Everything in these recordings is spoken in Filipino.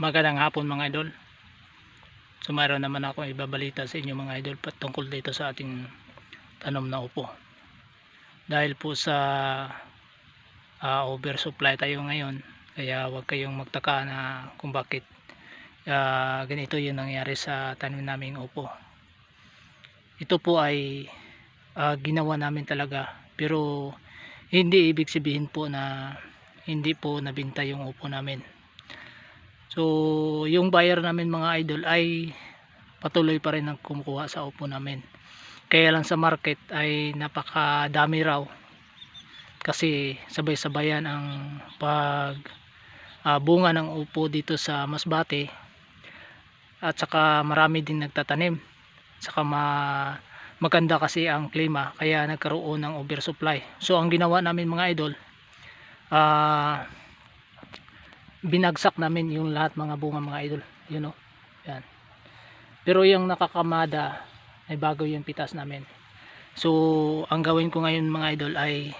Magandang hapon mga idol. So naman ako ibabalita sa inyo mga idol patungkol dito sa ating tanom na upo. Dahil po sa ah, oversupply tayo ngayon, kaya huwag kayong magtaka na kung bakit ah, ganito yung nangyari sa tanim naming upo. Ito po ay ah, ginawa namin talaga pero hindi ibig sabihin po na hindi po nabinta yung upo namin. So, yung buyer namin mga idol ay patuloy pa rin ang kumukuha sa upo namin. Kaya lang sa market ay napakadami raw. Kasi sabay-sabayan ang pag ah, bunga ng upo dito sa Masbate. At saka marami din nagtatanim. Saka ma maganda kasi ang klima kaya nagkaroon ng oversupply. So ang ginawa namin mga idol ah binagsak namin yung lahat mga bunga mga idol. You know? Yan. Pero yung nakakamada ay bago yung pitas namin. So ang gawin ko ngayon mga idol ay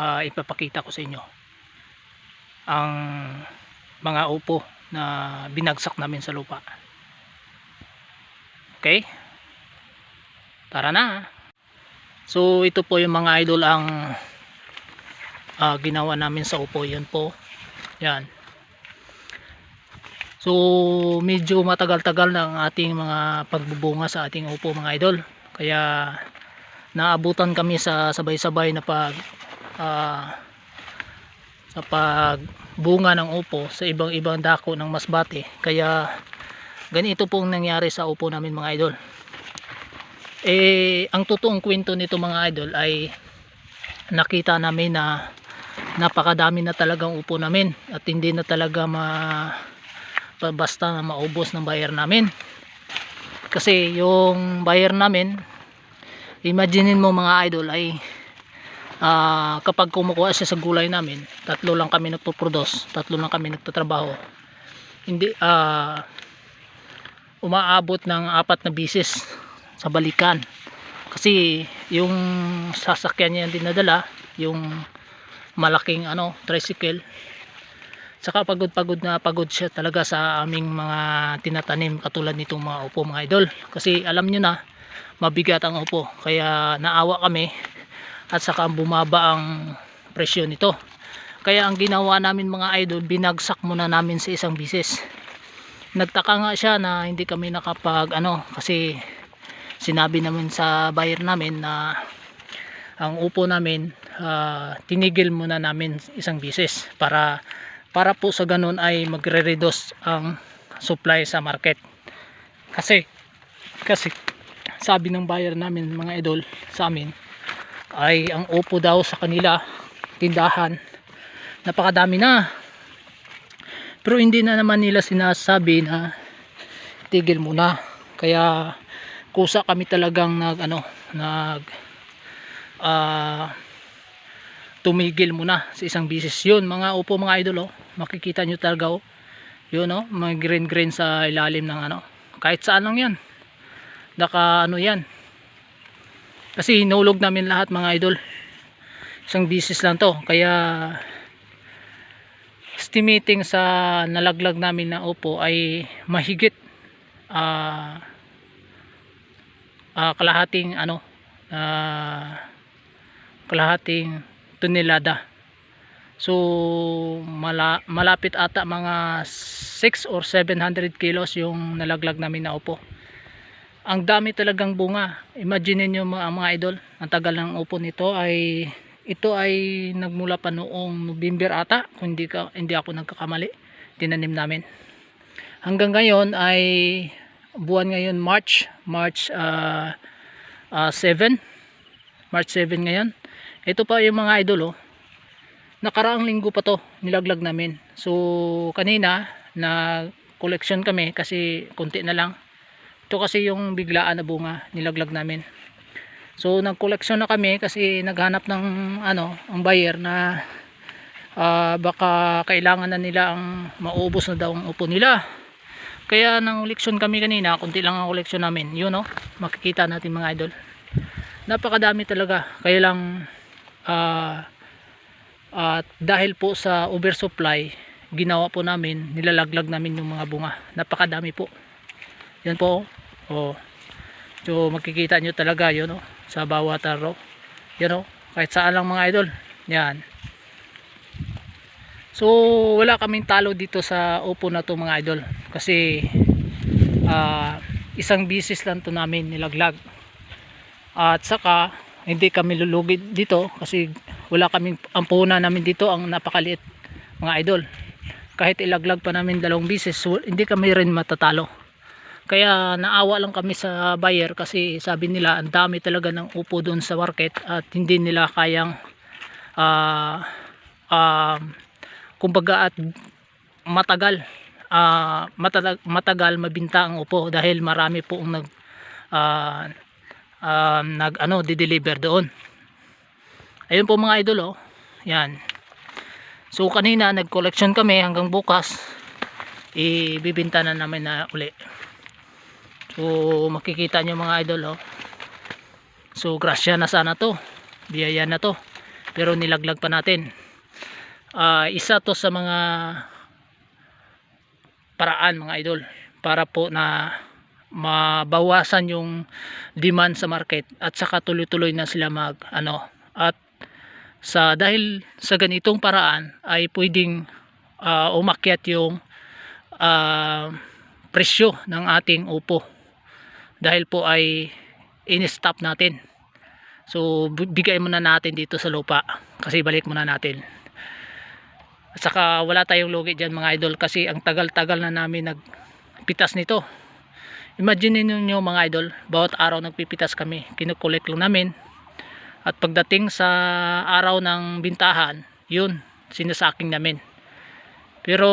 ah, ipapakita ko sa inyo ang mga upo na binagsak namin sa lupa. Okay? Tara na. So ito po yung mga idol ang ah, ginawa namin sa upo. Yan po. Yan So medyo matagal-tagal na ating mga pagbubunga sa ating upo mga idol. Kaya naabutan kami sa sabay-sabay na pag ah, sa pagbunga ng upo sa ibang-ibang dako ng masbate. Kaya ganito pong nangyari sa upo namin mga idol. Eh ang totoong kwento nito mga idol ay nakita namin na napakadami na talagang upo namin at hindi na talaga ma basta na maubos ng buyer namin. Kasi yung buyer namin imaginein mo mga idol ay ah, kapag kumukuha siya sa gulay namin tatlo lang kami nagpo-produce tatlo lang kami nagtatrabaho. Hindi ah, umaabot ng apat na bisis sa balikan. Kasi yung sasakyan niya dinadala yung malaking ano tricycle saka pagod-pagod na pagod siya talaga sa aming mga tinatanim katulad nitong mga upo mga idol. Kasi alam nyo na mabigat ang upo. Kaya naawa kami at saka bumaba ang presyo nito. Kaya ang ginawa namin mga idol binagsak muna namin sa isang bisis. Nagtaka nga siya na hindi kami nakapag ano kasi sinabi namin sa buyer namin na ang upo namin ah, tinigil muna namin isang bisis para para po sa ganun ay magre-reduce ang supply sa market. Kasi kasi sabi ng buyer namin mga idol sa amin ay ang upo daw sa kanila tindahan napakadami na. Pero hindi na naman nila sinasabi na tigil muna. Kaya kusa kami talagang nag ano nag ah tumigil muna sa isang bisis. Yun mga upo mga idol oh. Makikita nyo talaga oh. Yun oh mga green green sa ilalim ng ano. Kahit saan lang yan. Naka ano yan. Kasi hinulog namin lahat mga idol. Isang bisis lang to. Kaya estimating sa nalaglag namin na upo ay mahigit ah ah, kalahating ano ah, kalahating tonelada. So mala, malapit ata mga 6 or 700 kilos yung nalaglag namin na upo. Ang dami talagang bunga. Imagine niyo mga, mga idol ang tagal ng upo nito ay ito ay nagmula pa noong November ata kung hindi, ka, hindi ako nagkakamali tinanim namin. Hanggang ngayon ay buwan ngayon March March ah, ah, 7 March 7 ngayon ito pa yung mga idol oh. Nakaraang linggo pa to nilaglag namin. So kanina na collection kami kasi konti na lang. Ito kasi yung biglaan na bunga nilaglag namin. So nag collection na kami kasi naghanap ng ano ang buyer na ah, baka kailangan na nila ang maubos na daw ang upo nila. Kaya nang koleksyon kami kanina konti lang ang koleksyon namin. Yun oh. Makikita natin mga idol. Napakadami talaga. Kaya lang ah at dahil po sa oversupply ginawa po namin nilalaglag namin yung mga bunga. Napakadami po. Yan po oh. So makikita nyo talaga yun oh, sa bawat araw. Yan oh kahit saan lang mga idol. Yan. So wala kaming talo dito sa upo na to mga idol. Kasi ah, isang bisis lang to namin nilaglag. At saka hindi kami lulugi dito kasi wala kaming ang puhunan namin dito ang napakaliit mga idol. Kahit ilaglag pa namin dalawang bisis hindi kami rin matatalo. Kaya naawa lang kami sa buyer kasi sabi nila ang dami talaga ng upo doon sa market at hindi nila kayang ah ah, kumbaga at matagal ah, matagal, matagal mabinta ang upo dahil marami po ang nag ah, ah, nag ano di-deliver doon. Ayun po mga idol oh. Yan. So kanina nag collection kami hanggang bukas. Ibibinta na namin na uli. So makikita nyo mga idol oh. So grasya na sana to. Biyaya na to. Pero nilaglag pa natin. Ah, isa to sa mga paraan mga idol para po na mabawasan yung demand sa market at saka tuloy-tuloy na sila mag ano at sa dahil sa ganitong paraan ay pwedeng ah, umakyat yung ah, presyo ng ating upo. Dahil po ay in-stop natin. So bigay muna natin dito sa lupa kasi balik muna natin. At saka wala tayong lugi dyan mga idol kasi ang tagal-tagal na namin nagpitas nito imagine niyo mga idol bawat araw nagpipitas kami. Kinukolek lang namin. At pagdating sa araw ng bintahan yun sinasaking namin. Pero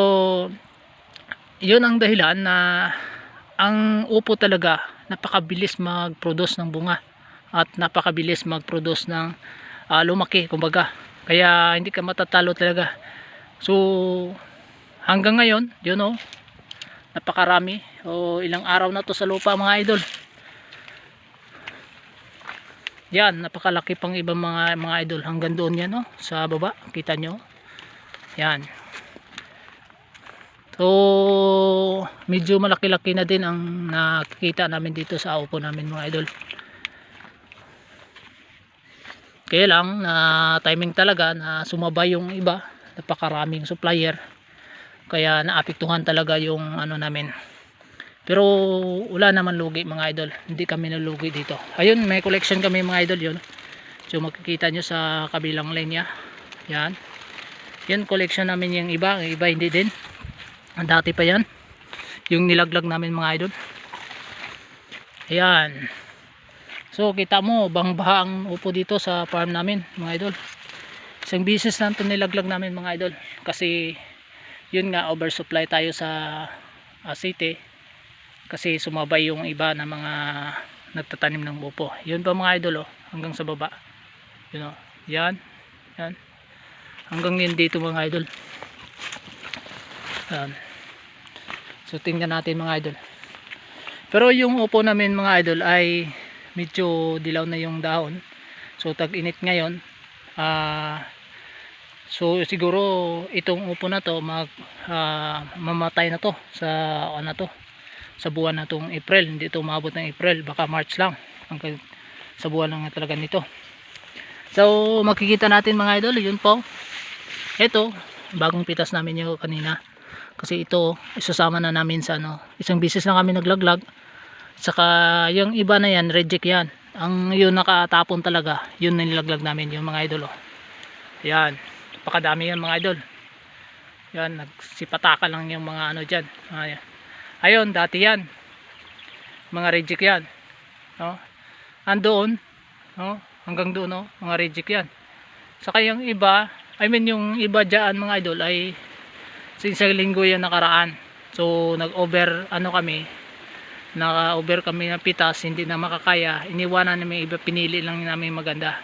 yun ang dahilan na ang upo talaga napakabilis mag-produce ng bunga. At napakabilis mag-produce ng ah, lumaki kumbaga. Kaya hindi ka matatalo talaga. So hanggang ngayon yun o napakarami. O ilang araw na to sa lupa mga idol. Yan napakalaki pang ibang mga mga idol. Hanggang doon yan o sa baba kita nyo. Yan. So medyo malaki-laki na din ang nakikita namin dito sa upo namin mga idol. Kaya lang na timing talaga na sumabay yung iba. Napakaraming supplier kaya naapektuhan talaga yung ano namin. Pero wala naman lugi mga idol. Hindi kami nalugi dito. Ayun may collection kami mga idol yun. So makikita nyo sa kabilang linya yan. Yan collection namin yung iba. Iba hindi din. Ang dati pa yan. Yung nilaglag namin mga idol. Ayan. So kita mo bang baha ang upo dito sa farm namin mga idol. Isang bisis lang ito nilaglag namin mga idol. Kasi yun nga oversupply tayo sa uh, city kasi sumabay yung iba na mga nagtatanim ng upo. Yun pa mga idol oh, hanggang sa baba. Yun oh, yan yan. Hanggang yun dito mga idol. Yan. So tingnan natin mga idol. Pero yung upo namin mga idol ay medyo dilaw na yung dahon. So tag init ngayon. Ah So siguro itong upo na to mag ah, mamatay na to sa ano to sa buwan na tong April. Hindi to umabot ng April baka March lang. Hanggang sa buwan lang talaga nito. So makikita natin mga idol yun po. Ito bagong pitas namin yung kanina. Kasi ito isasama na namin sa ano isang bisis lang kami naglaglag. Saka yung iba na yan reject yan. Ang yun nakatapon talaga yun na nilaglag namin yung mga idol oh. yan napakadami yan mga idol yan nagsipataka lang yung mga ano dyan Ayan. ayun dati yan mga reject yan no? andoon no? hanggang doon no? mga reject yan saka yung iba I mean yung iba dyan mga idol ay sa isang linggo yan nakaraan so nag over ano kami naka over kami ng pitas hindi na makakaya iniwanan namin iba pinili lang namin maganda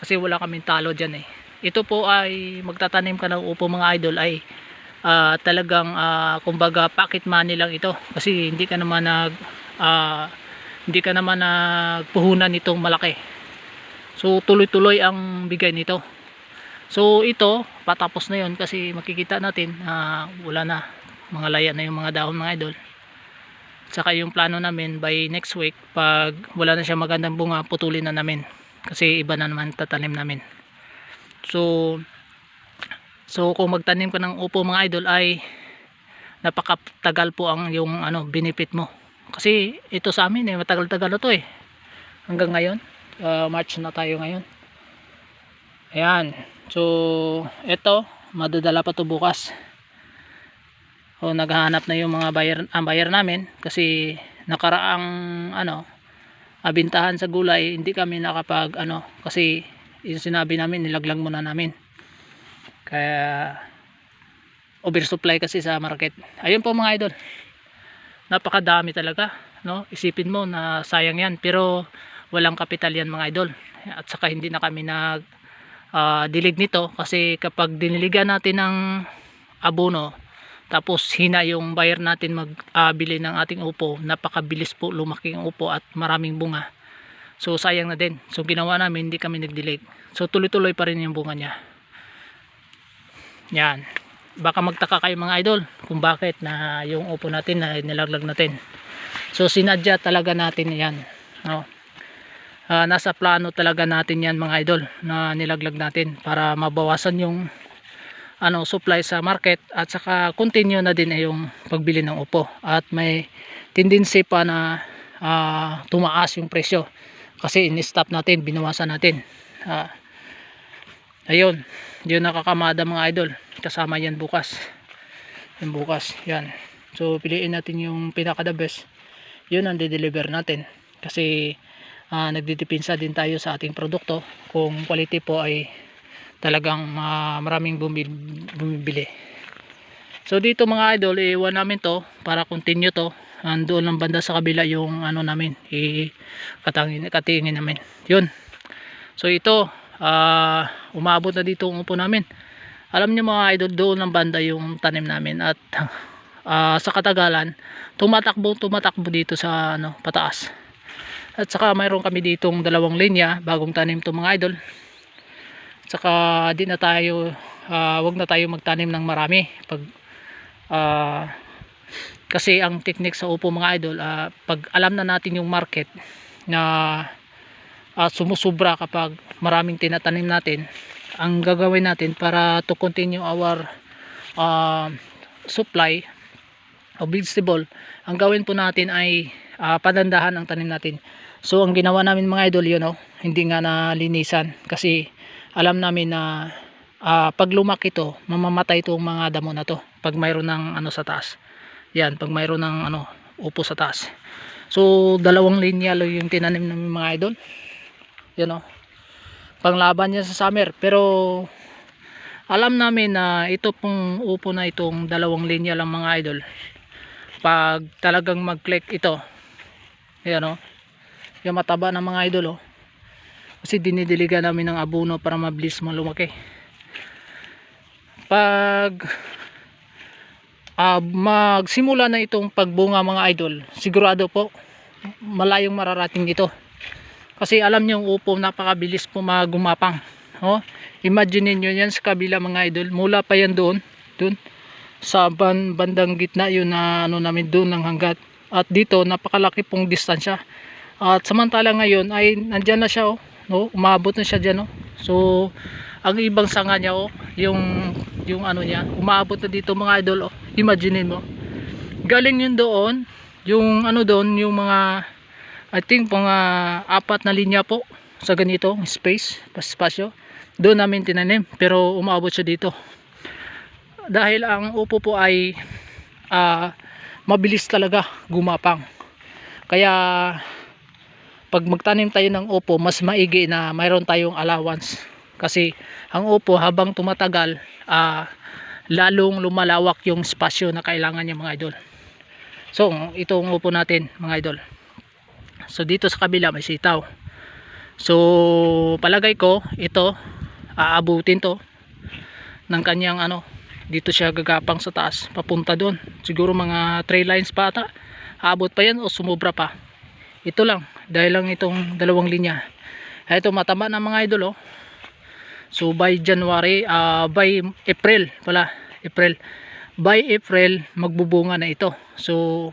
kasi wala kaming talo dyan eh ito po ay magtatanim ka ng upo mga idol ay ah, talagang ah, kumbaga pocket money lang ito. Kasi hindi ka naman nag ah, hindi ka naman nagpuhunan nitong malaki. So tuloy tuloy ang bigay nito. So ito patapos na yon kasi makikita natin na wala na. Mga laya na yung mga dahon mga idol. Saka yung plano namin by next week pag wala na siya magandang bunga putulin na namin. Kasi iba na naman tatanim namin so so kung magtanim ka ng upo mga idol ay napakatagal po ang yung ano benefit mo. Kasi ito sa amin eh matagal-tagal to eh. Hanggang ngayon uh, March na tayo ngayon. Ayan. So ito madadala pa to bukas. O naghahanap na yung mga buyer, ang buyer namin kasi nakaraang ano abintahan sa gulay hindi kami nakapag ano kasi yung sinabi namin nilaglag muna namin. Kaya oversupply kasi sa market. Ayun po mga idol. Napakadami talaga no? Isipin mo na sayang yan pero walang kapital yan mga idol. At saka hindi na kami nag ah, dilig nito kasi kapag diniligan natin ng abono tapos hina yung buyer natin magbili ng ating upo napakabilis po lumaki yung upo at maraming bunga so sayang na din. So ginawa namin hindi kami nagdilig so tuloy tuloy pa rin yung bunga niya. Yan. Baka magtaka kayo mga idol kung bakit na yung upo natin na nilaglag natin. So sinadya talaga natin yan. No? Ah, nasa plano talaga natin yan mga idol na nilaglag natin para mabawasan yung ano supply sa market at saka continue na din ay yung pagbili ng upo. At may tendency pa na ah, tumaas yung presyo kasi in-stop natin binawasan natin. Ah, ayun yun nakakamada mga idol. Kasama yan bukas. Yung bukas yan. So piliin natin yung pinaka the best. Yun ang de-deliver natin. Kasi ah, nagdidipinsa din tayo sa ating produkto. Kung quality po ay talagang ah, maraming bumib- bumibili. So dito mga idol iwan namin to para continue to andoon lang banda sa kabila yung ano namin i katangin katingin namin. Yun. So ito ah, umabot na dito ang upo namin. Alam niyo mga idol doon ng banda yung tanim namin at ah, sa katagalan tumatakbo tumatakbo dito sa ano pataas. At saka mayroon kami ditong dalawang linya bagong tanim to mga idol. Saka di na tayo ah, wag na tayo magtanim ng marami pag ah, kasi ang technique sa upo mga idol ah, pag alam na natin yung market na ah, sumusubra kapag maraming tinatanim natin ang gagawin natin para to continue our ah, supply of vegetable ang gawin po natin ay ah, padandahan ang tanim natin. So ang ginawa namin mga idol yun oh, hindi nga nalinisan kasi alam namin na ah, pag lumaki to mamamatay itong mga damo na to pag mayroon ng ano sa taas yan pag mayroon ng ano upo sa taas. So dalawang linya lang yung tinanim namin mga idol. Yan o panglaban niya sa summer. Pero alam namin na ito pong upo na itong dalawang linya lang mga idol. Pag talagang mag click ito yan o yung mataba ng mga idol o kasi dinidiligan namin ng abono para mabilis mo lumaki pag ah, magsimula na itong pagbunga mga idol. Sigurado po malayong mararating ito kasi alam yung upo napakabilis po magumapang oh, imagine niyo yan sa kabila mga idol. Mula pa yan doon doon sa ban bandang gitna yun na ano namin doon ng hanggat. At dito napakalaki pong distansya. At samantala ngayon ay nandyan na siya oh. No umabot na siya diyan oh. So ang ibang sanga niya oh yung yung ano niya umabot na dito mga idol oh. Imagine mo. Galing yun doon yung ano doon yung mga I think mga apat na linya po sa ganito space spasyo. Doon namin tinanim pero umabot siya dito. Dahil ang upo po ay ah, mabilis talaga gumapang. Kaya pag magtanim tayo ng upo mas maigi na mayroon tayong allowance kasi ang upo habang tumatagal ah, lalong lumalawak yung spasyo na kailangan niya mga idol. So itong upo natin mga idol. So dito sa kabila may sitaw. So palagay ko ito aabutin to ng kanyang ano dito siya gagapang sa taas papunta doon. Siguro mga 3 lines pa ata. Aabot pa yan o sumubra pa? Ito lang dahil lang itong dalawang linya. Ito mataba na mga idol oh So by January, ah, by April pala, April. By April magbubunga na ito. So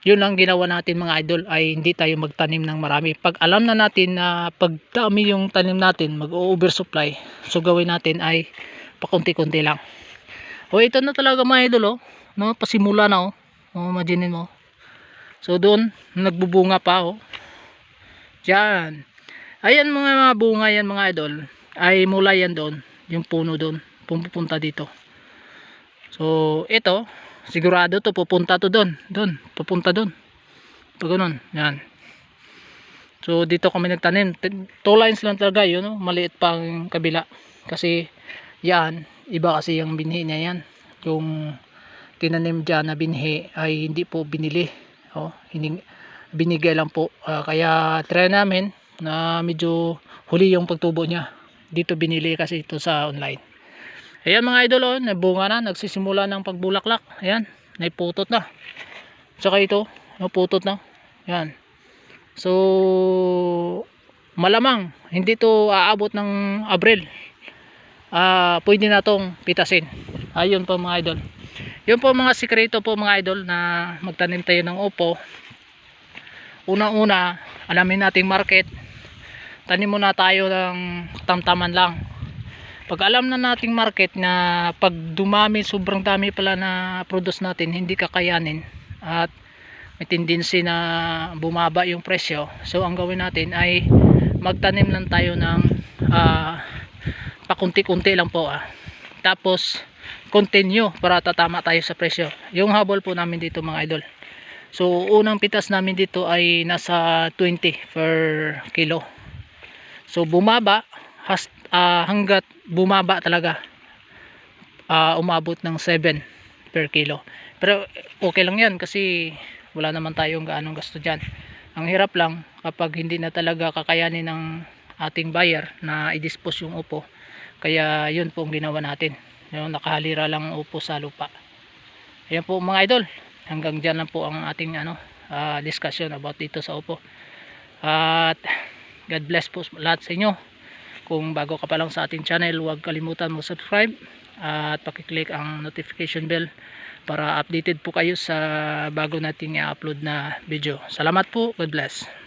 yun lang ginawa natin mga idol ay hindi tayo magtanim ng marami. Pag alam na natin na pag dami yung tanim natin, mag-oversupply. So gawin natin ay pakunti-kunti lang. O ito na talaga mga idol oh. No, pasimula na oh. Oh, imagine mo. So doon nagbubunga pa oh. Diyan. Ayan mga, mga bunga yan mga idol. Ay mula yan doon. Yung puno doon. Pumupunta dito. So ito. Sigurado to pupunta to doon. Doon. Pupunta doon. Pag ganun. Yan. So dito kami nagtanim. T- Two lines lang talaga yun. No? Maliit pang kabila. Kasi yan. Iba kasi yung binhi niya yan. Yung tinanim dyan na binhi ay hindi po binili. Oh, hining, binigay lang po. Ah, kaya try namin na medyo huli yung pagtubo niya. Dito binili kasi ito sa online. Ayan mga idol, oh, nabunga na, nagsisimula ng pagbulaklak. Ayan, naiputot na. Tsaka ito, naputot na. Ayan. So, malamang, hindi to aabot ng Abril. Ah, pwede na tong pitasin. Ayun po mga idol. Yun po mga sikreto po mga idol na magtanim tayo ng upo. Una-una, alamin nating market. Tanim muna tayo ng tamtaman lang. Pag alam na nating market na pag dumami, sobrang dami pala na produce natin, hindi kakayanin at may tendency na bumaba yung presyo. So ang gawin natin ay magtanim lang tayo ng ah, pakunti-kunti lang po ah. Tapos continue para tatama tayo sa presyo. Yung habol po namin dito mga idol. So unang pitas namin dito ay nasa 20 per kilo. So bumaba has, ah, hanggat bumaba talaga. Ah, umabot ng 7 per kilo. Pero okay lang 'yan kasi wala naman tayong gaanong gasto diyan. Ang hirap lang kapag hindi na talaga kakayanin ng ating buyer na i-dispose yung upo. Kaya yun po ang ginawa natin. Yung nakahalira lang ang upo sa lupa. Ayan po mga idol. Hanggang dyan lang po ang ating ano, ah, discussion about dito sa upo. At God bless po lahat sa inyo. Kung bago ka pa lang sa ating channel, huwag kalimutan mo subscribe at pakiclick ang notification bell para updated po kayo sa bago nating i-upload na video. Salamat po. God bless.